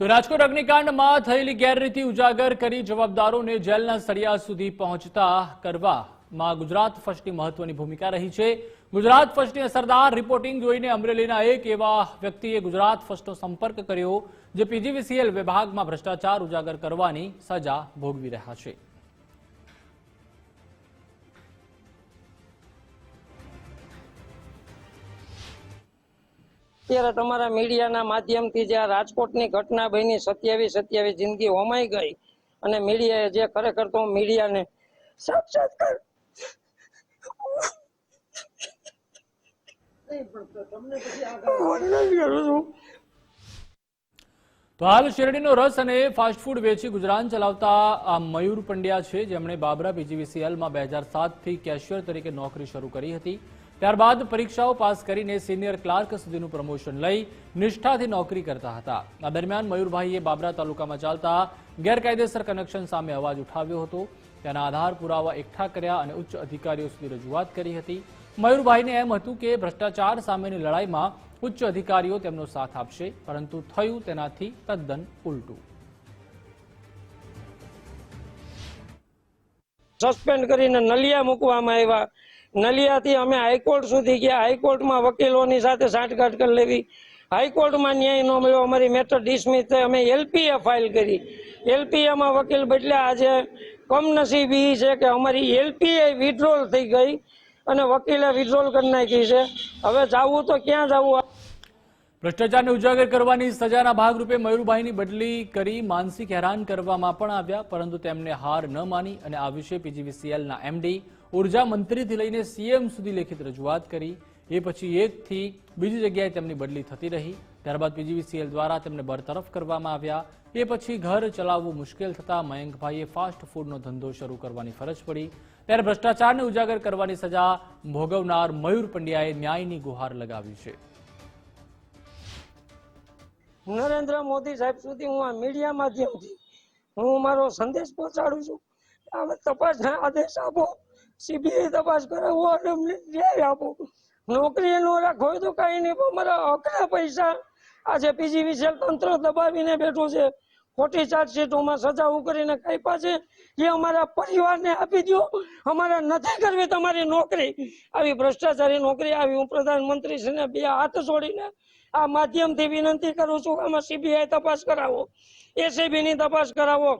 તો રાજકોટ અગ્નિકાંડમાં થયેલી ગેરરીતિ ઉજાગર કરી જવાબદારોને જેલના સળિયા સુધી પહોંચતા કરવામાં ગુજરાત ફર્સ્ટની મહત્વની ભૂમિકા રહી છે. ગુજરાત ફર્સ્ટની અસરદાર રિપોર્ટિંગ જોઈને અમરેલીના એક એવા વ્યક્તિએ ગુજરાત ફર્સ્ટનો સંપર્ક કર્યો, જે પીજીવીસીએલ વિભાગમાં ભ્રષ્ટાચાર ઉજાગર કરવાની સજા ભોગવી રહ્યા છે. અત્યારે તમારા મીડિયાના માધ્યમથી જે આ રાજકોટની ઘટના બની સત્યાવીસ સત્યાવીસ જિંદગી હોમાઈ ગઈ અને મીડિયાએ જે ખરેખર તો મીડિયાને સાક્ષાત્કાર તો હાલ શેરડીનો રસ અને ફાસ્ટ ફૂડ વેચી ગુજરાન ચલાવતા આ મયુર પંડ્યા છે. જેમણે બાબરા પીજીવીસીએલમાં બે હજાર સાતથી કેશિયર તરીકે નોકરી શરૂ કરી હતી. ત્યારબાદ પરીક્ષાઓ પાસ કરીને સિનિયર ક્લાર્ક સુધીનું પ્રમોશન લઈ નિષ્ઠાથી નોકરી કરતા હતા. આ દરમિયાન મયુરભાઈએ બાબરા તાલુકામાં ચાલતા ગેરકાયદેસર કનેક્શન સામે અવાજ ઉઠાવ્યો હતો. તેના આધાર પુરાવા એકઠા કર્યા અને ઉચ્ચ અધિકારીઓ સુધી રજૂઆત કરી હતી. મયુરભાઈને એમ હતું કે ભ્રષ્ટાચાર સામેની લડાઈમાં ઉચ્ચ અધિકારીઓ તેમનો સાથ આપશે, પરંતુ થયું તેનાથી તદ્દન ઉલટું. સસ્પેન્ડ કરીને નલિયા મૂકવામાં આવ્યા. નલિયાથી અમે હાઈકોર્ટ સુધી ગયા. હાઈકોર્ટમાં વકીલોની સાથે સાંઠગાંઠ કરી લેવી. હાઈકોર્ટમાં ન્યાય ન મળ્યો. અમારી મેટર ડિસમિસ થઈ. અમે એલપીએ ફાઇલ કરી. એલપીએમાં વકીલ બદલ્યા. આજે કમનસીબી છે કે અમારી એલપીએ વિડ્રોલ થઈ ગઈ અને વકીલે વિડ્રોલ કરી નાખી છે. હવે જાવું તો ક્યાં જાવું? ભ્રષ્ટાચારને ઉજાગર કરવાની સજાના ભાગરૂપે મયુરભાઈની બદલી કરી માનસિક હેરાન કરવામાં પણ આવ્યા, પરંતુ તેમને હાર ન માની અને આ વિશે પીજીવીસીએલના એમડી ઊર્જા મંત્રીથી લઈને સીએમ સુધી લેખિત રજૂઆત કરી. એ પછી એકથી બીજી જગ્યાએ તેમની બદલી થતી રહી. ત્યારબાદ પીજીવીસીએલ દ્વારા તેમને બરતરફ કરવામાં આવ્યા. એ પછી ઘર ચલાવવું મુશ્કેલ થતા મયંકભાઈએ ફાસ્ટ ફૂડનો ધંધો શરૂ કરવાની ફરજ પડી. ત્યારે ભ્રષ્ટાચારને ઉજાગર કરવાની સજા ભોગવનાર મયુર પંડ્યાએ ન્યાયની ગુહાર લગાવી છે. નરેન્દ્ર મોદી સાહેબ સુધી હું આ મીડિયા માધ્યમથી હું મારો સંદેશ પહોંચાડું છું. હવે તપાસના આદેશ આપો. સીબીઆઈ તપાસ કરાવો અને અમને આપો. નોકરી ન રાખો તો કઈ નહીં, પણ મારા હકના પૈસા. આજે પીજીવીસીએલ તંત્ર દબાવીને બેઠું છે ખોટી ચાર્જશીટોમાં સજા કરીને કાપ્યા છે એ અમારા પરિવારને આપી દો અમારે નથી કરવી તમારી નોકરી. આવી ભ્રષ્ટાચારી નોકરી, આવી હું પ્રધાનમંત્રી શ્રીને બે હાથ જોડીને આ માધ્યમથી વિનંતી કરું છું આમાં સીબીઆઈ તપાસ કરાવો. એસીબીની તપાસ કરાવો.